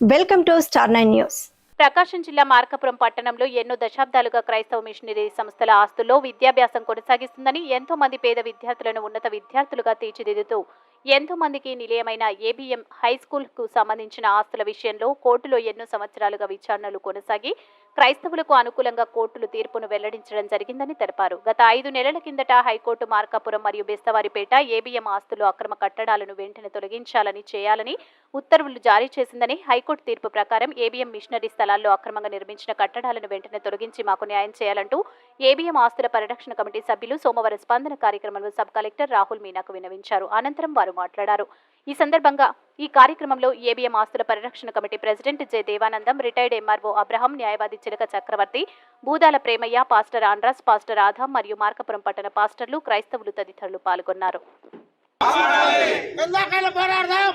Welcome to star nine news. Prakasam జిల్లా మార్కాపురం పట్టణంలో ఎన్నో దశాబ్దాలుగా క్రైస్తవ మిషనరీ సంస్థల ఆస్తుల్లో విద్యాభ్యాసం కొనసాగిస్తుందని ఎంతో మంది పేద విద్యార్థులను ఉన్నత విద్యార్థులుగా తీర్చిదిద్దుతూ ఎంతో మందికి నిలయమైన ఏబిఎం హై స్కూల్కు సంబంధించిన ఆస్తుల విషయంలో కోర్టులో ఎన్నో సంవత్సరాలుగా విచారణలు కొనసాగి క్రైస్తవులకు అనుకూలంగా కోర్టులు తీర్పును వెల్లడించడం జరిగిందని తెలిపారు. గత ఐదు నెలల కిందట హైకోర్టు మార్కాపురం మరియు బెస్తవారిపేట ఏబిఎం ఆస్తులు అక్రమ కట్టడాలను వెంటనే తొలగించాలని చేయాలని ఉత్తర్వులు జారీ చేసిందని హైకోర్టు తీర్పు ప్రకారం ఏబిఎం మిషనరీ స్థలాల్లో అక్రమంగా నిర్మించిన కట్టడాలను వెంటనే తొలగించి మాకు న్యాయం చేయాలంటూ ఏబిఎం ఆస్తుల పరిరక్షణ కమిటీ సభ్యులు సోమవారం స్పందన కార్యక్రమంలో సబ్ కలెక్టర్ రాహుల్ మీనాకు విన్నవించారు. అనంతరం వారు మాట్లాడారు. ఈ సందర్భంగా ఈ కార్యక్రమంలో ఏబిఎం ఆస్తుల పరిరక్షణ committee president J Devanandam retired MRO Abraham న్యాయవాది Chilaka Chakravarthi Budala Premaiah pastor Andrews pastor Adam మరియు మార్కపురం పట్టణ పాస్టర్లు క్రైస్తవులు తదితరులు పాల్గొన్నారు. పోరాడదాం.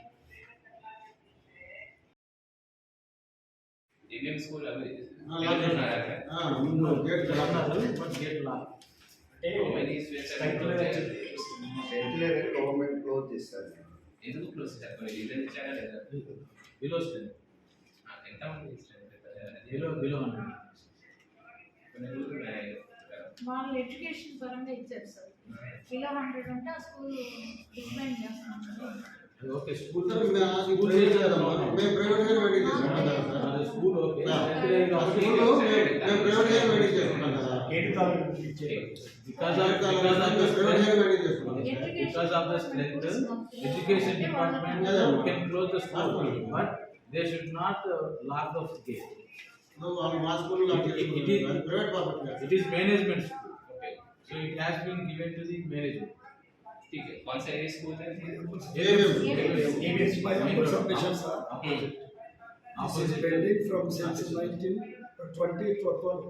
students are there? Government close చేస్తారు. ఎందుకు క్లోజ్ చేస్తారు? రీజన్ ఇచ్చారా లేదా strength, ఆ, ఎంత మంది below hundred. వాళ్ళు ఎడ్యుకేషన్ పరంగా ఇచ్చారు సార్ హండ్రెడ్ అంటే ఆ స్కూల్ డిపెండ్ చేస్తున్నాం Okay, school. సార్, మేము ఆ school ప్రైవేట్ is- కదమ్మా. మేము ప్రైవేట్ గానే వెయిటింగ్ చేసుకుంటాం కదా sir. Uh, the school, okay. Yeah. Temporary ఆ office. స్కూల్లో మేము మేము ప్రైవేట్ గానే వెయిటింగ్ చేసుకుంటాం కదా Because of, because of the private గానే strength, వెయిటింగ్ చేసుకుంటాం because of the strength, education department can close the school, but they should not uh, lock the gate. నువ్వు వాళ్ళు మా స్కూల్లో lock It- it is- private property It is management school, okay, so it has been given to the management. ठीक है कौन सा area school है sir. Opposite. This is pending from since nineteen twenty to twelve.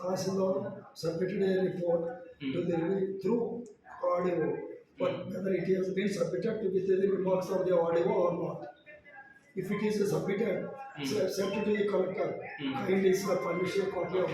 Tahsildar submitted a report to the, through audio, but whether it has been submitted to with the remarks of the audio or not. If it is submitted, sent to the collector, kindly sir, furnish a copy of